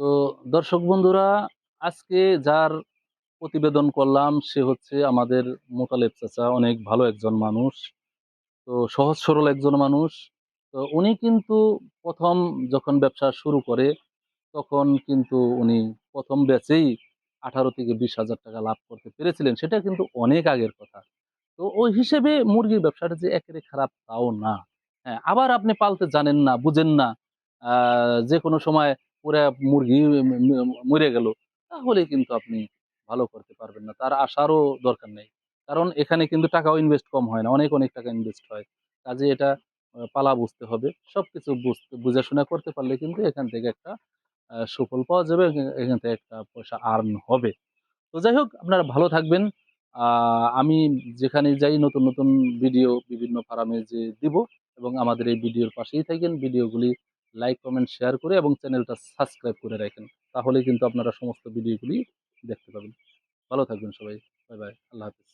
তো দর্শক বন্ধুরা, আজকে যার প্রতিবেদন করলাম, সে হচ্ছে আমাদের মোতালেব চাচা। অনেক ভালো একজন মানুষ। তো সহজ সরল একজন মানুষ। তো উনি কিন্তু প্রথম যখন ব্যবসা শুরু করে, তখন কিন্তু উনি প্রথম ব্যাচেই আঠারো থেকে বিশ হাজার টাকা লাভ করতে পেরেছিলেন। সেটা কিন্তু অনেক আগের কথা। তো ওই হিসেবে মুরগির ব্যবসাটা যে একেবারে খারাপ তাও না। হ্যাঁ আবার আপনি পালতে জানেন না, বুঝেন না। যে কোনো সময় পুরা মুরগি মরে গেল, তাহলে কিন্তু আপনি ভালো করতে পারবেন না। তার আসারও দরকার নেই। কারণ এখানে কিন্তু টাকাও ইনভেস্ট কম হয় না, অনেক অনেক টাকা ইনভেস্ট হয়। কাজে এটা পালা বুঝতে হবে। সব কিছু বুঝতে বুঝে শুনে করতে পারলে কিন্তু এখান থেকে একটা সুফল পাওয়া যাবে, এখান থেকে একটা পয়সা আর্ন হবে। তো যাই হোক, আপনারা ভালো থাকবেন। আমি যেখানে যাই নতুন নতুন ভিডিও বিভিন্ন ফার্মে যে দিব এবং আমাদের এই ভিডিওর পাশেই থাকেন। ভিডিওগুলি লাইক কমেন্ট শেয়ার করে এবং চ্যানেলটা সাবস্ক্রাইব করে রাখেন। তাহলে কিন্তু আপনারা সমস্ত ভিডিওগুলি দেখতে পাবেন। ভালো থাকবেন সবাই। বাই বাই আল্লাহ হাফিজ।